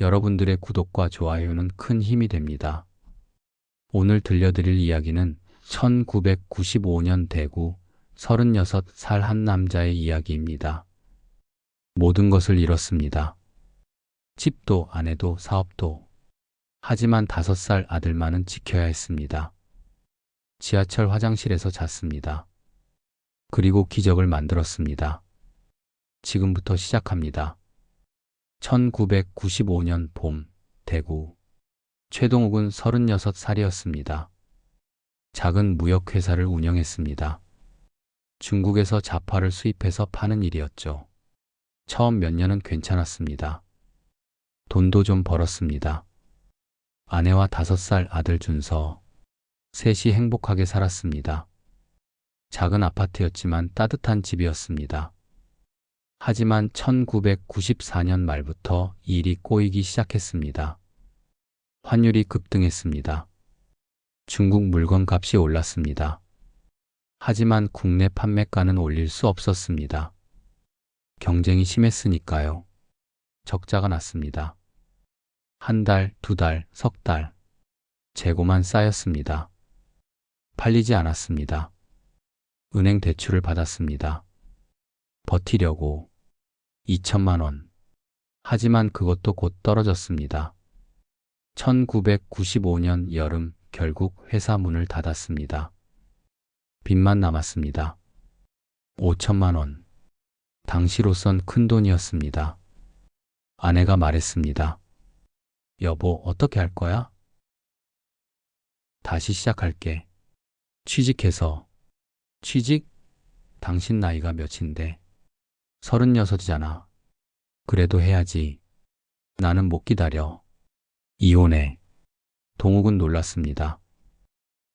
여러분들의 구독과 좋아요는 큰 힘이 됩니다. 오늘 들려드릴 이야기는 1995년 대구 36살 한 남자의 이야기입니다. 모든 것을 잃었습니다. 집도 아내도 사업도. 하지만 5살 아들만은 지켜야 했습니다. 지하철 화장실에서 잤습니다. 그리고 기적을 만들었습니다. 지금부터 시작합니다. 1995년 봄, 대구. 최동욱은 36살이었습니다. 작은 무역회사를 운영했습니다. 중국에서 자파를 수입해서 파는 일이었죠. 처음 몇 년은 괜찮았습니다. 돈도 좀 벌었습니다. 아내와 5살 아들 준서. 셋이 행복하게 살았습니다. 작은 아파트였지만 따뜻한 집이었습니다. 하지만 1994년 말부터 일이 꼬이기 시작했습니다. 환율이 급등했습니다. 중국 물건 값이 올랐습니다. 하지만 국내 판매가는 올릴 수 없었습니다. 경쟁이 심했으니까요. 적자가 났습니다. 한 달, 두 달, 석 달. 재고만 쌓였습니다. 팔리지 않았습니다. 은행 대출을 받았습니다. 버티려고 2천만 원. 하지만 그것도 곧 떨어졌습니다. 1995년 여름 결국 회사 문을 닫았습니다. 빚만 남았습니다. 5천만 원. 당시로선 큰 돈이었습니다. 아내가 말했습니다. 여보, 어떻게 할 거야? 다시 시작할게. 취직해서. 취직? 당신 나이가 몇인데? 서른여섯이잖아. 그래도 해야지. 나는 못 기다려. 이혼해. 동욱은 놀랐습니다.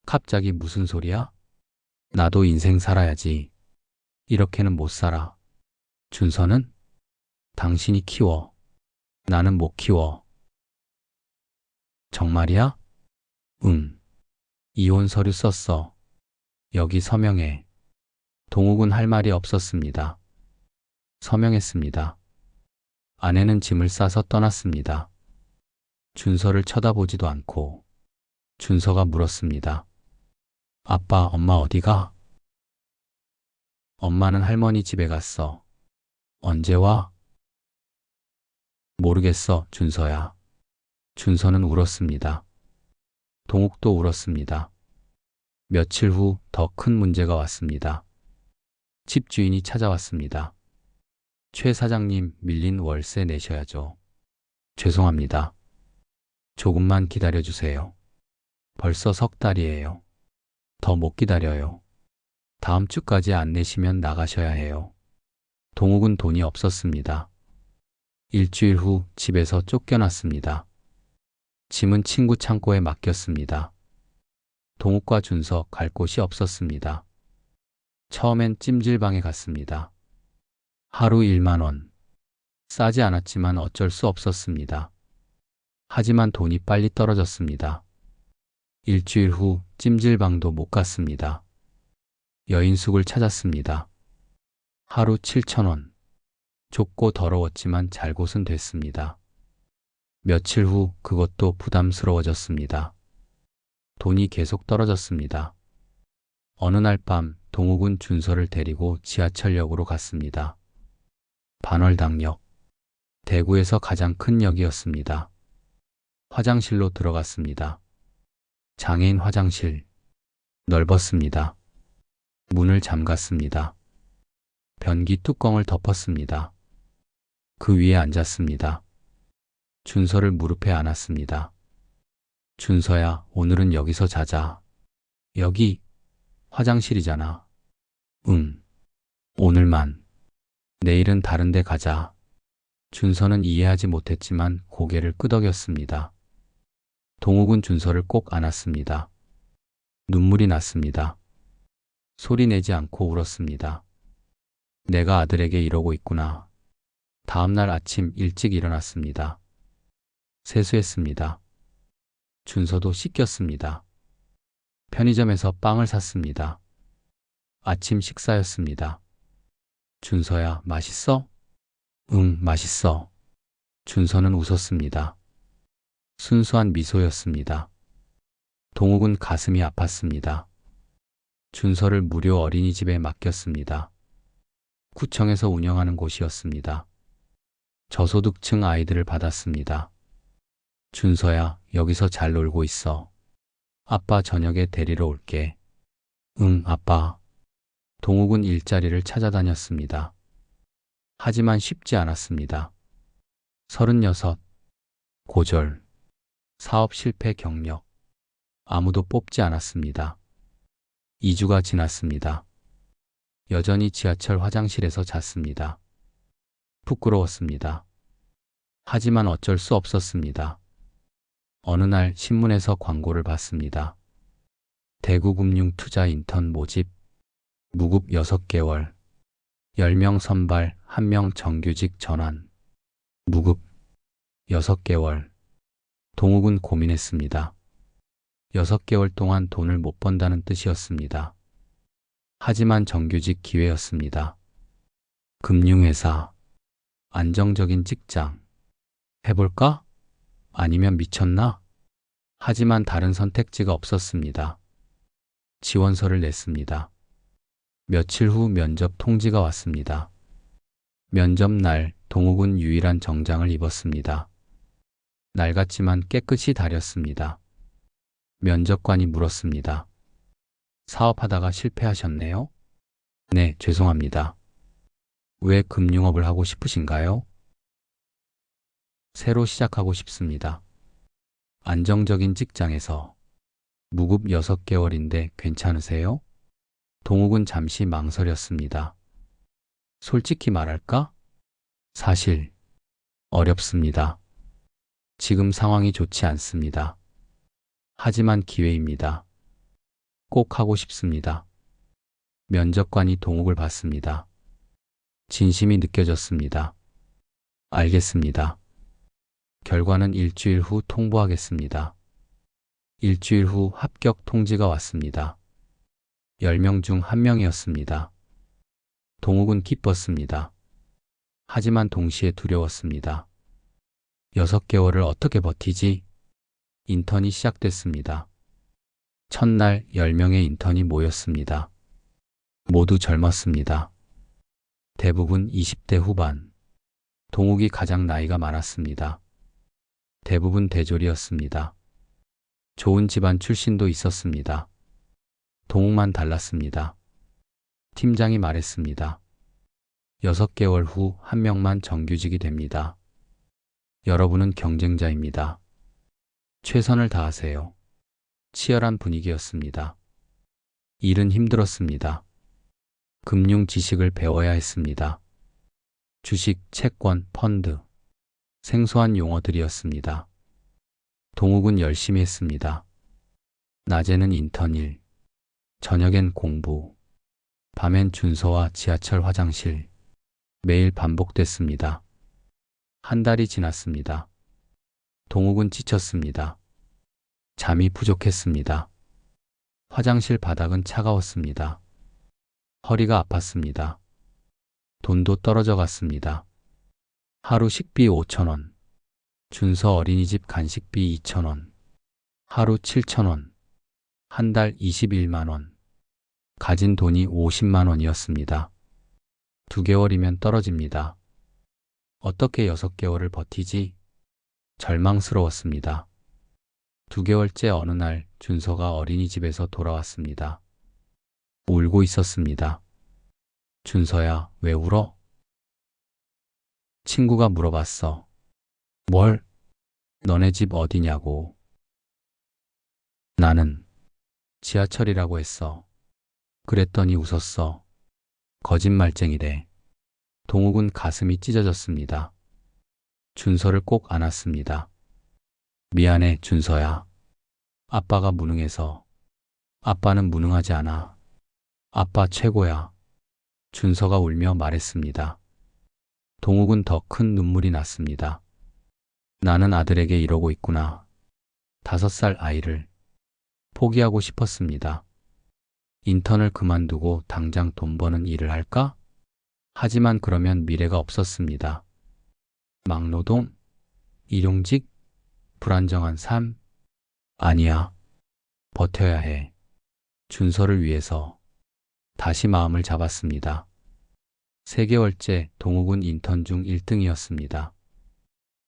갑자기 무슨 소리야? 나도 인생 살아야지. 이렇게는 못 살아. 준서는? 당신이 키워. 나는 못 키워. 정말이야? 응. 이혼 서류 썼어. 여기 서명해. 동욱은 할 말이 없었습니다. 서명했습니다. 아내는 짐을 싸서 떠났습니다. 준서를 쳐다보지도 않고 준서가 물었습니다. 아빠, 엄마 어디가? 엄마는 할머니 집에 갔어. 언제 와? 모르겠어, 준서야. 준서는 울었습니다. 동욱도 울었습니다. 며칠 후 더 큰 문제가 왔습니다. 집주인이 찾아왔습니다. 최 사장님 밀린 월세 내셔야죠. 죄송합니다. 조금만 기다려주세요. 벌써 석 달이에요. 더 못 기다려요. 다음 주까지 안 내시면 나가셔야 해요. 동욱은 돈이 없었습니다. 일주일 후 집에서 쫓겨났습니다. 짐은 친구 창고에 맡겼습니다. 동욱과 준서 갈 곳이 없었습니다. 처음엔 찜질방에 갔습니다. 하루 1만 원. 싸지 않았지만 어쩔 수 없었습니다. 하지만 돈이 빨리 떨어졌습니다. 일주일 후 찜질방도 못 갔습니다. 여인숙을 찾았습니다. 하루 7천 원. 좁고 더러웠지만 잘 곳은 됐습니다. 며칠 후 그것도 부담스러워졌습니다. 돈이 계속 떨어졌습니다. 어느 날 밤 동욱은 준서를 데리고 지하철역으로 갔습니다. 반월당역. 대구에서 가장 큰 역이었습니다. 화장실로 들어갔습니다. 장애인 화장실. 넓었습니다. 문을 잠갔습니다. 변기 뚜껑을 덮었습니다. 그 위에 앉았습니다. 준서를 무릎에 안았습니다. 준서야, 오늘은 여기서 자자. 여기, 화장실이잖아. 응. 오늘만. 내일은 다른 데 가자. 준서는 이해하지 못했지만 고개를 끄덕였습니다. 동욱은 준서를 꼭 안았습니다. 눈물이 났습니다. 소리 내지 않고 울었습니다. 내가 아들에게 이러고 있구나. 다음날 아침 일찍 일어났습니다. 세수했습니다. 준서도 씻겼습니다. 편의점에서 빵을 샀습니다. 아침 식사였습니다. 준서야, 맛있어? 응, 맛있어. 준서는 웃었습니다. 순수한 미소였습니다. 동욱은 가슴이 아팠습니다. 준서를 무료 어린이집에 맡겼습니다. 구청에서 운영하는 곳이었습니다. 저소득층 아이들을 받았습니다. 준서야, 여기서 잘 놀고 있어. 아빠 저녁에 데리러 올게. 응, 아빠. 동욱은 일자리를 찾아다녔습니다. 하지만 쉽지 않았습니다. 서른여섯, 고졸, 사업 실패 경력, 아무도 뽑지 않았습니다. 2주가 지났습니다. 여전히 지하철 화장실에서 잤습니다. 부끄러웠습니다. 하지만 어쩔 수 없었습니다. 어느 날 신문에서 광고를 봤습니다. 대구 금융 투자 인턴 모집, 무급 6개월, 10명 선발, 1명 정규직 전환, 무급 6개월. 동욱은 고민했습니다. 6개월 동안 돈을 못 번다는 뜻이었습니다. 하지만 정규직 기회였습니다. 금융회사, 안정적인 직장. 해볼까? 아니면 미쳤나? 하지만 다른 선택지가 없었습니다. 지원서를 냈습니다. 며칠 후 면접 통지가 왔습니다. 면접 날 동욱은 유일한 정장을 입었습니다. 낡았지만 깨끗이 다렸습니다. 면접관이 물었습니다. 사업하다가 실패하셨네요? 네, 죄송합니다. 왜 금융업을 하고 싶으신가요? 새로 시작하고 싶습니다. 안정적인 직장에서 무급 6개월인데 괜찮으세요? 동욱은 잠시 망설였습니다. 솔직히 말할까? 사실 어렵습니다. 지금 상황이 좋지 않습니다. 하지만 기회입니다. 꼭 하고 싶습니다. 면접관이 동욱을 봤습니다. 진심이 느껴졌습니다. 알겠습니다. 결과는 일주일 후 통보하겠습니다. 일주일 후 합격 통지가 왔습니다. 10명 중한 명이었습니다. 동욱은 기뻤습니다. 하지만 동시에 두려웠습니다. 6개월을 어떻게 버티지? 인턴이 시작됐습니다. 첫날 10명의 인턴이 모였습니다. 모두 젊었습니다. 대부분 20대 후반. 동욱이 가장 나이가 많았습니다. 대부분 대졸이었습니다. 좋은 집안 출신도 있었습니다. 동욱만 달랐습니다. 팀장이 말했습니다. 6개월 후 한 명만 정규직이 됩니다. 여러분은 경쟁자입니다. 최선을 다하세요. 치열한 분위기였습니다. 일은 힘들었습니다. 금융 지식을 배워야 했습니다. 주식, 채권, 펀드, 생소한 용어들이었습니다. 동욱은 열심히 했습니다. 낮에는 인턴 일, 저녁엔 공부, 밤엔 준서와 지하철 화장실, 매일 반복됐습니다. 한 달이 지났습니다. 동욱은 지쳤습니다. 잠이 부족했습니다. 화장실 바닥은 차가웠습니다. 허리가 아팠습니다. 돈도 떨어져 갔습니다. 하루 식비 5천원, 준서 어린이집 간식비 2천원, 하루 7천원, 한 달 21만 원, 가진 돈이 50만 원이었습니다. 두 개월이면 떨어집니다. 어떻게 여섯 개월을 버티지? 절망스러웠습니다. 두 개월째 어느 날 준서가 어린이집에서 돌아왔습니다. 울고 있었습니다. 준서야, 왜 울어? 친구가 물어봤어. 뭘? 너네 집 어디냐고. 나는 지하철이라고 했어. 그랬더니 웃었어. 거짓말쟁이래. 동욱은 가슴이 찢어졌습니다. 준서를 꼭 안았습니다. 미안해, 준서야. 아빠가 무능해서. 아빠는 무능하지 않아. 아빠 최고야. 준서가 울며 말했습니다. 동욱은 더 큰 눈물이 났습니다. 나는 아들에게 이러고 있구나. 다섯 살 아이를 포기하고 싶었습니다. 인턴을 그만두고 당장 돈 버는 일을 할까? 하지만 그러면 미래가 없었습니다. 막노동? 일용직? 불안정한 삶? 아니야. 버텨야 해. 준서를 위해서 다시 마음을 잡았습니다. 3개월째 동욱은 인턴 중 1등이었습니다.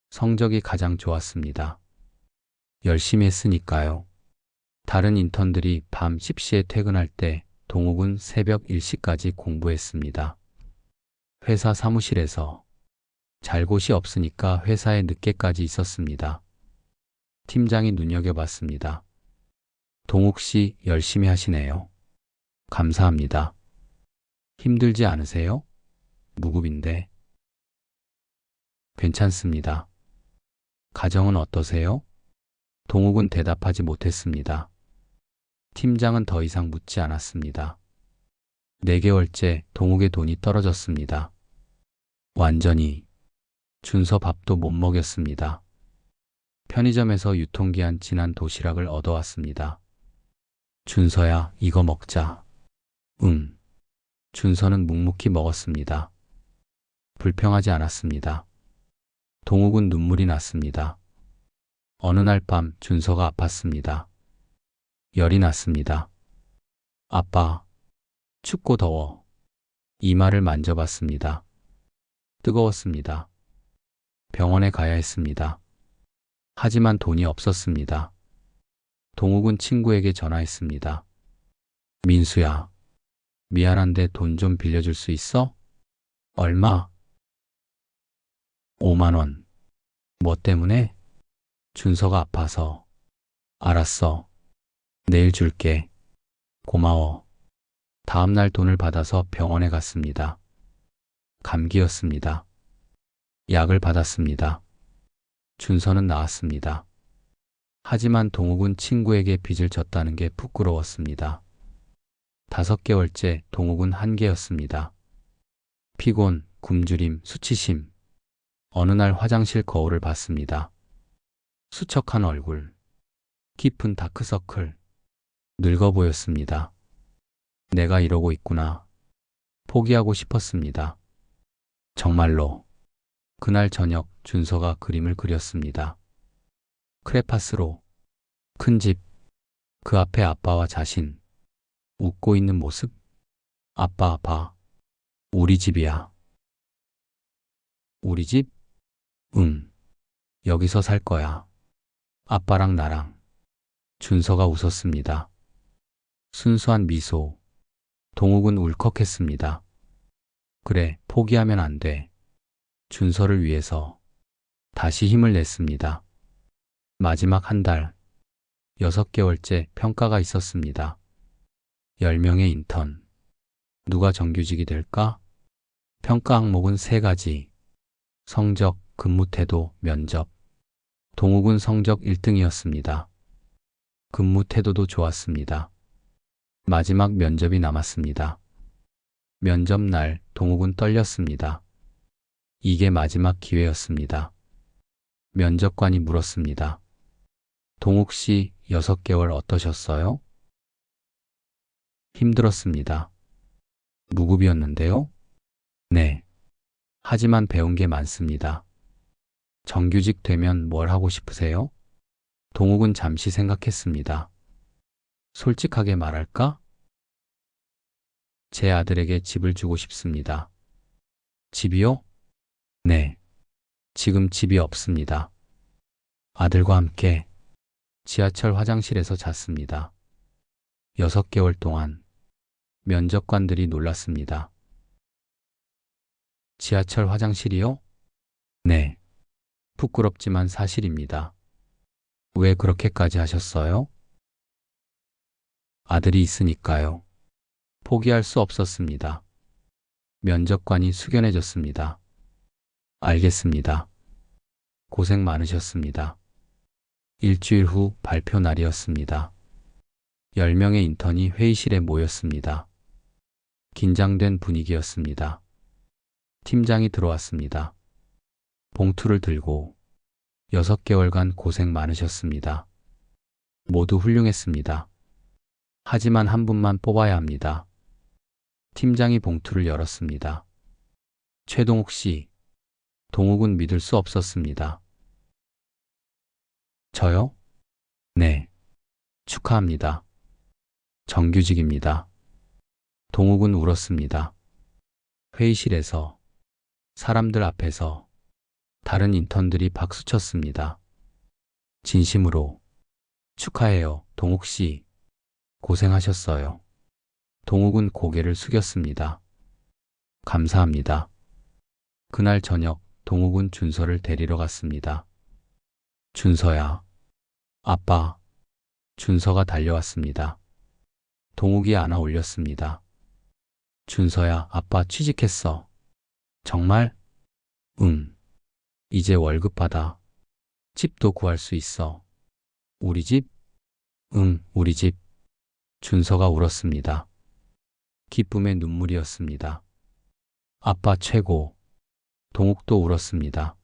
성적이 가장 좋았습니다. 열심히 했으니까요. 다른 인턴들이 밤 10시에 퇴근할 때 동욱은 새벽 1시까지 공부했습니다. 회사 사무실에서 잘 곳이 없으니까 회사에 늦게까지 있었습니다. 팀장이 눈여겨봤습니다. 동욱 씨 열심히 하시네요. 감사합니다. 힘들지 않으세요? 무급인데. 괜찮습니다. 가정은 어떠세요? 동욱은 대답하지 못했습니다. 팀장은 더 이상 묻지 않았습니다. 4개월째 동욱의 돈이 떨어졌습니다. 완전히 준서 밥도 못 먹였습니다. 편의점에서 유통기한 지난 도시락을 얻어왔습니다. 준서야, 이거 먹자. 응. 준서는 묵묵히 먹었습니다. 불평하지 않았습니다. 동욱은 눈물이 났습니다. 어느 날 밤 준서가 아팠습니다. 열이 났습니다. 아빠, 춥고 더워. 이마를 만져봤습니다. 뜨거웠습니다. 병원에 가야 했습니다. 하지만 돈이 없었습니다. 동욱은 친구에게 전화했습니다. 민수야, 미안한데 돈 좀 빌려줄 수 있어? 얼마? 5만원. 뭐 때문에? 준서가 아파서. 알았어. 내일 줄게. 고마워. 다음 날 돈을 받아서 병원에 갔습니다. 감기였습니다. 약을 받았습니다. 준서는 나았습니다. 하지만 동욱은 친구에게 빚을 졌다는 게 부끄러웠습니다. 다섯 개월째 동욱은 한계였습니다. 피곤, 굶주림, 수치심. 어느 날 화장실 거울을 봤습니다. 수척한 얼굴, 깊은 다크서클, 늙어 보였습니다. 내가 이러고 있구나. 포기하고 싶었습니다. 정말로. 그날 저녁 준서가 그림을 그렸습니다. 크레파스로 큰 집, 그 앞에 아빠와 자신, 웃고 있는 모습. 아빠, 아빠, 우리 집이야. 우리 집? 응. 여기서 살 거야. 아빠랑 나랑. 준서가 웃었습니다. 순수한 미소. 동욱은 울컥했습니다. 그래, 포기하면 안 돼. 준서를 위해서 다시 힘을 냈습니다. 마지막 한 달, 여섯 개월째 평가가 있었습니다. 10명의 인턴. 누가 정규직이 될까? 평가 항목은 세 가지. 성적, 근무 태도, 면접. 동욱은 성적 1등이었습니다. 근무 태도도 좋았습니다. 마지막 면접이 남았습니다. 면접 날 동욱은 떨렸습니다. 이게 마지막 기회였습니다. 면접관이 물었습니다. 동욱 씨 6개월 어떠셨어요? 힘들었습니다. 무급이었는데요? 네. 하지만 배운 게 많습니다. 정규직 되면 뭘 하고 싶으세요? 동욱은 잠시 생각했습니다. 솔직하게 말할까? 제 아들에게 집을 주고 싶습니다. 집이요? 네. 지금 집이 없습니다. 아들과 함께 지하철 화장실에서 잤습니다. 여섯 개월 동안 면접관들이 놀랐습니다. 지하철 화장실이요? 네. 부끄럽지만 사실입니다. 왜 그렇게까지 하셨어요? 아들이 있으니까요. 포기할 수 없었습니다. 면접관이 숙연해졌습니다. 알겠습니다. 고생 많으셨습니다. 일주일 후 발표 날이었습니다. 10명의 인턴이 회의실에 모였습니다. 긴장된 분위기였습니다. 팀장이 들어왔습니다. 봉투를 들고 6개월간 고생 많으셨습니다. 모두 훌륭했습니다. 하지만 한 분만 뽑아야 합니다. 팀장이 봉투를 열었습니다. 최동욱 씨. 동욱은 믿을 수 없었습니다. 저요? 네. 축하합니다. 정규직입니다. 동욱은 울었습니다. 회의실에서, 사람들 앞에서, 다른 인턴들이 박수쳤습니다. 진심으로, 축하해요, 동욱 씨. 고생하셨어요. 동욱은 고개를 숙였습니다. 감사합니다. 그날 저녁, 동욱은 준서를 데리러 갔습니다. 준서야. 아빠. 준서가 달려왔습니다. 동욱이 안아 올렸습니다. 준서야, 아빠 취직했어. 정말? 응. 이제 월급 받아. 집도 구할 수 있어. 우리 집? 응, 우리 집. 준서가 울었습니다. 기쁨의 눈물이었습니다. 아빠 최고. 동욱도 울었습니다.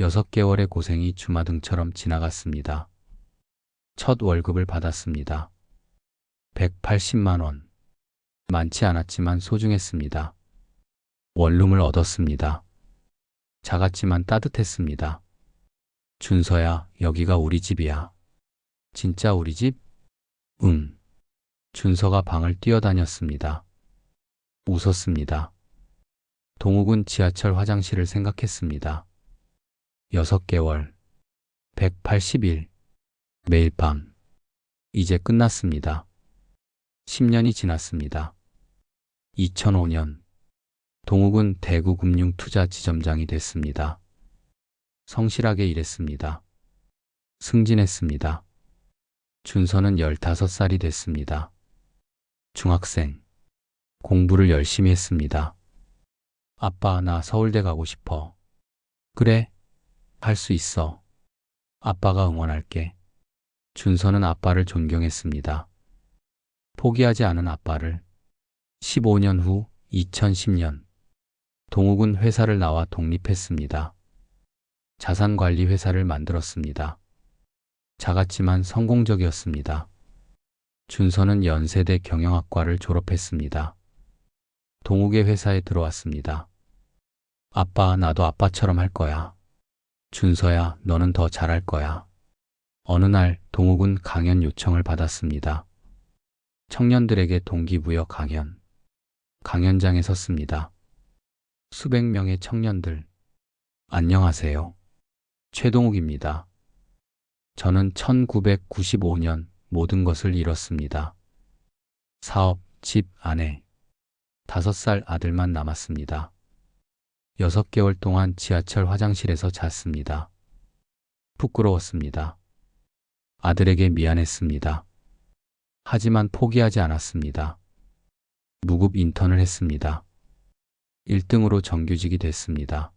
여섯 개월의 고생이 주마등처럼 지나갔습니다. 첫 월급을 받았습니다. 180만 원. 많지 않았지만 소중했습니다. 원룸을 얻었습니다. 작았지만 따뜻했습니다. 준서야, 여기가 우리 집이야. 진짜 우리 집? 응. 준서가 방을 뛰어다녔습니다. 웃었습니다. 동욱은 지하철 화장실을 생각했습니다. 6개월, 180일, 매일 밤. 이제 끝났습니다. 10년이 지났습니다. 2005년, 동욱은 대구 금융투자 지점장이 됐습니다. 성실하게 일했습니다. 승진했습니다. 준서는 15살이 됐습니다. 중학생. 공부를 열심히 했습니다. 아빠, 나 서울대 가고 싶어. 그래, 할 수 있어. 아빠가 응원할게. 준서는 아빠를 존경했습니다. 포기하지 않은 아빠를. 15년 후 2010년 동욱은 회사를 나와 독립했습니다. 자산관리 회사를 만들었습니다. 작았지만 성공적이었습니다. 준서는 연세대 경영학과를 졸업했습니다. 동욱의 회사에 들어왔습니다. 아빠, 나도 아빠처럼 할 거야. 준서야, 너는 더 잘할 거야. 어느 날 동욱은 강연 요청을 받았습니다. 청년들에게 동기부여 강연. 강연장에 섰습니다. 수백 명의 청년들. 안녕하세요. 최동욱입니다. 저는 1995년 모든 것을 잃었습니다. 사업, 집, 아내. 다섯 살 아들만 남았습니다. 여섯 개월 동안 지하철 화장실에서 잤습니다. 부끄러웠습니다. 아들에게 미안했습니다. 하지만 포기하지 않았습니다. 무급 인턴을 했습니다. 1등으로 정규직이 됐습니다.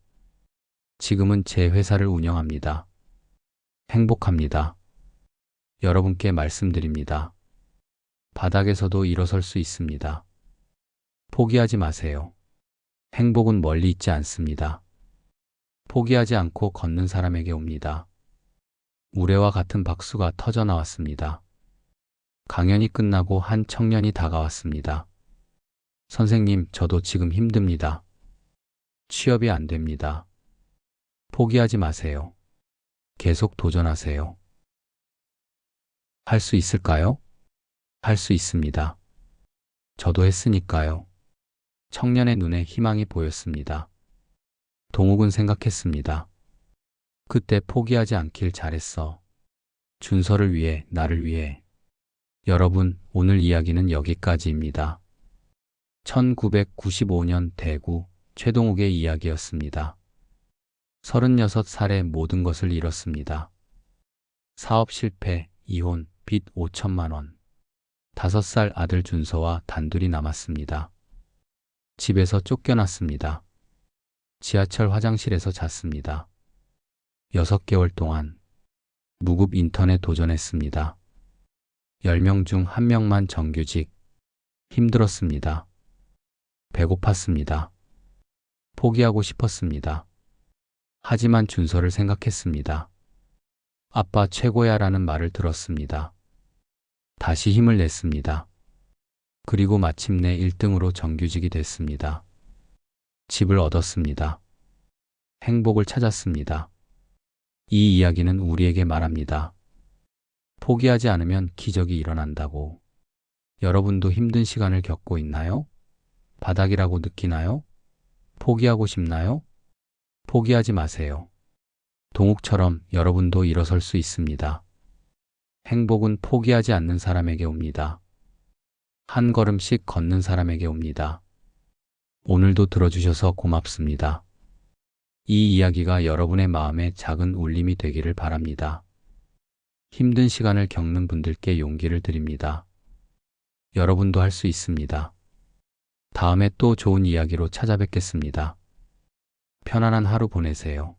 지금은 제 회사를 운영합니다. 행복합니다. 여러분께 말씀드립니다. 바닥에서도 일어설 수 있습니다. 포기하지 마세요. 행복은 멀리 있지 않습니다. 포기하지 않고 걷는 사람에게 옵니다. 우레와 같은 박수가 터져 나왔습니다. 강연이 끝나고 한 청년이 다가왔습니다. 선생님, 저도 지금 힘듭니다. 취업이 안 됩니다. 포기하지 마세요. 계속 도전하세요. 할 수 있을까요? 할 수 있습니다. 저도 했으니까요. 청년의 눈에 희망이 보였습니다. 동욱은 생각했습니다. 그때 포기하지 않길 잘했어. 준서를 위해, 나를 위해. 여러분, 오늘 이야기는 여기까지입니다. 1995년 대구 최동욱의 이야기였습니다. 36살에 모든 것을 잃었습니다. 사업 실패, 이혼, 빚 5천만 원. 5살 아들 준서와 단둘이 남았습니다. 집에서 쫓겨났습니다. 지하철 화장실에서 잤습니다. 6개월 동안 무급 인턴에 도전했습니다. 10명 중 1명만 정규직. 힘들었습니다. 배고팠습니다. 포기하고 싶었습니다. 하지만 준서를 생각했습니다. 아빠 최고야 라는 말을 들었습니다. 다시 힘을 냈습니다. 그리고 마침내 1등으로 정규직이 됐습니다. 집을 얻었습니다. 행복을 찾았습니다. 이 이야기는 우리에게 말합니다. 포기하지 않으면 기적이 일어난다고. 여러분도 힘든 시간을 겪고 있나요? 바닥이라고 느끼나요? 포기하고 싶나요? 포기하지 마세요. 동욱처럼 여러분도 일어설 수 있습니다. 행복은 포기하지 않는 사람에게 옵니다. 한 걸음씩 걷는 사람에게 옵니다. 오늘도 들어주셔서 고맙습니다. 이 이야기가 여러분의 마음에 작은 울림이 되기를 바랍니다. 힘든 시간을 겪는 분들께 용기를 드립니다. 여러분도 할 수 있습니다. 다음에 또 좋은 이야기로 찾아뵙겠습니다. 편안한 하루 보내세요.